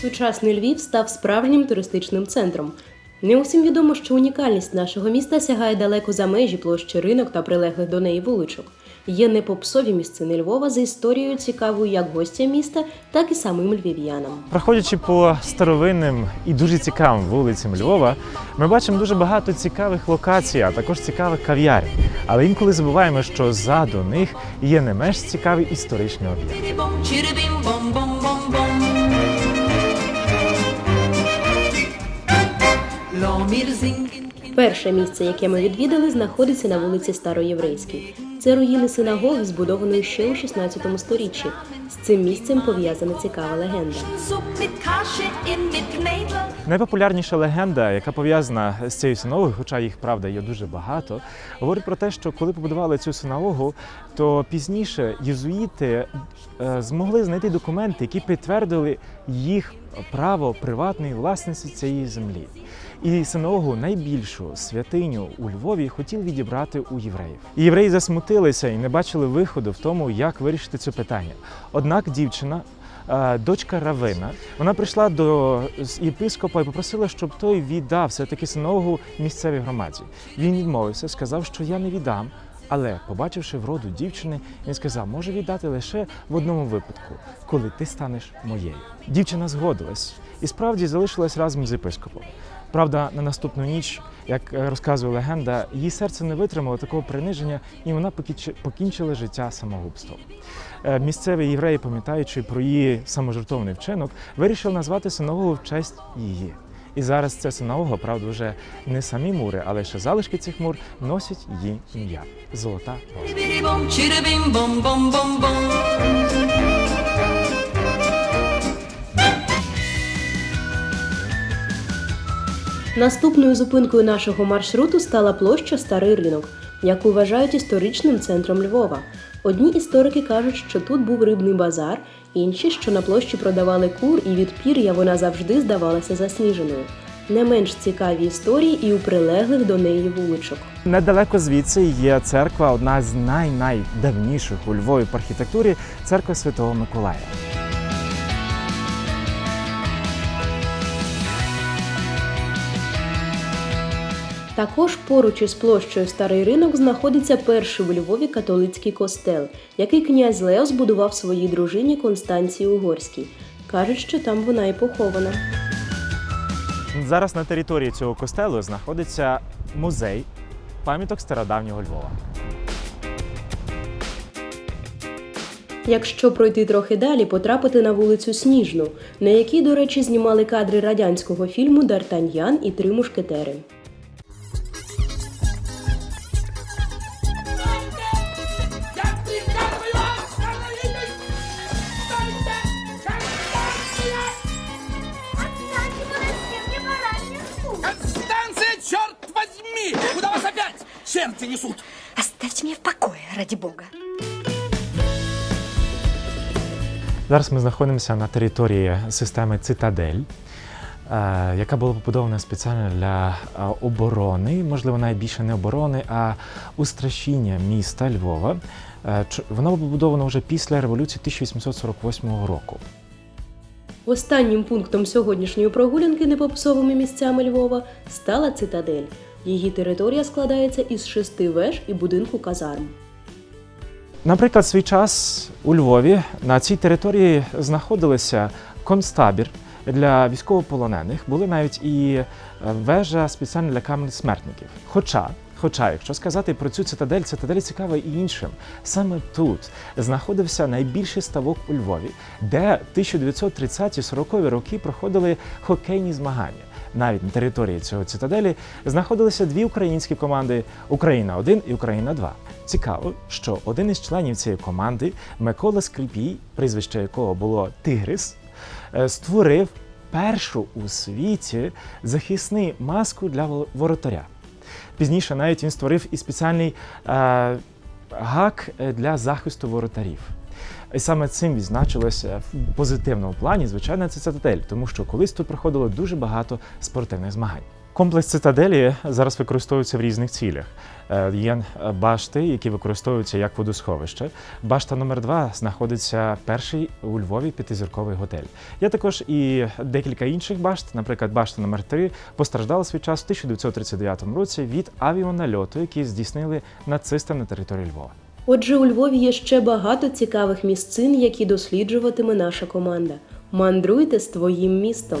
Сучасний Львів став справжнім туристичним центром. Не усім відомо, що унікальність нашого міста сягає далеко за межі площі ринок та прилеглих до неї вуличок. Є непопсові місцини Львова за історією цікавою як гостям міста, так і самим львів'янам. Проходячи по старовинним і дуже цікавим вулицям Львова, ми бачимо дуже багато цікавих локацій, а також цікавих кав'ярень. Але інколи забуваємо, що ззаду них є не менш цікаві історичні об'єкти. Перше місце, яке ми відвідали, знаходиться на вулиці Староєврейській. Це руїни синагоги, збудованої ще у 16 сторіччі. З цим місцем пов'язана цікава легенда. Найпопулярніша легенда, яка пов'язана з цією синагогою, хоча їх правда є дуже багато, говорить про те, що коли побудували цю синагогу, то пізніше єзуїти е, змогли знайти документи, які підтвердили їх право приватної власності цієї землі. І синагогу найбільшу святиню у Львові хотів відібрати у євреїв. Євреї засмутилися і не бачили виходу в тому, як вирішити це питання. Однак дівчина е, дочка Равина. Вона прийшла до єпископа і попросила, щоб той віддав все-таки синагогу місцевій громаді. Він відмовився, сказав, що я не віддам. Але, побачивши вроду дівчини, він сказав, може віддати лише в одному випадку, коли ти станеш моєю. Дівчина згодилась і справді залишилась разом з єпископом. Правда, на наступну ніч, як е, розказує легенда, її серце не витримало такого приниження, і вона покінчи- покінчила життя самогубством. Е, Місцеві євреї, пам'ятаючи про її саможертовний вчинок, вирішили назвати синагогу в честь її. І зараз ця синагога, правда, вже не самі мури, але ще залишки цих мур носять її ім'я Золота Роза. Наступною зупинкою нашого маршруту стала площа Старий ринок, яку вважають історичним центром Львова. Одні історики кажуть, що тут був рибний базар, інші, що на площі продавали кур, і від пір'я вона завжди здавалася засніженою. Не менш цікаві історії і у прилеглих до неї вуличок. Недалеко звідси є церква, одна з най-найдавніших у Львові по архітектурі церква Святого Миколая. Також поруч із площею Старий ринок знаходиться перший у Львові католицький костел, який князь Лео збудував своїй дружині Констанції Угорській. Кажуть, що там вона і похована. Зараз на території цього костелу знаходиться музей пам'яток стародавнього Львова. Якщо пройти трохи далі, потрапити на вулицю Сніжну, на якій, до речі, знімали кадри радянського фільму Д'Артаньян і три мушкетери. Несут? Оставьте меня в покое, ради бога. Зараз ми знаходимося на території системи Цитадель, е, яка була побудована спеціально для е, оборони, можливо, навіть більше не оборони, а устрашіння міста Львова. Е, Вона була побудована вже після революції 1848 року. Останнім пунктом сьогоднішньої прогулянки непопсовими місцями Львова стала цитадель. Її територія складається із шести веж і будинку казарм. Наприклад, свій час у Львові на цій території знаходилися концтабір для військовополонених, були навіть і е, вежа спеціальна для каменних смертників. Хоча, хоча, якщо сказати про цю цитадель, цитадель цікава і іншим. Саме тут знаходився найбільший ставок у Львові, де 1930-40 роки проходили хокейні змагання. Навіть на території цього цитаделі знаходилися дві українські команди Україна 1 і Україна 2 Цікаво, що один із членів цієї команди, Микола Скрипій, прізвище якого було Тигрис, е, створив першу у світі захисний маску для воротаря. Пізніше навіть він створив і спеціальний е, гак для захисту воротарів. І саме цим відзначилося в позитивному плані, звичайно, це цитадель, тому що колись тут проходило дуже багато спортивних змагань. Комплекс цитаделі зараз використовується в різних цілях. Е, Є е, башти, які використовуються як водосховище. Башта номер 2 знаходиться перший у Львові п'ятизірковий готель. Є також і декілька інших башт, наприклад, башта номер 3 постраждала свій час у 1939 році від авіанальоту, який здійснили нацисти на території Львова. Отже, у Львові є ще багато цікавих місцин, які досліджуватиме наша команда. Мандруйте з твоїм містом.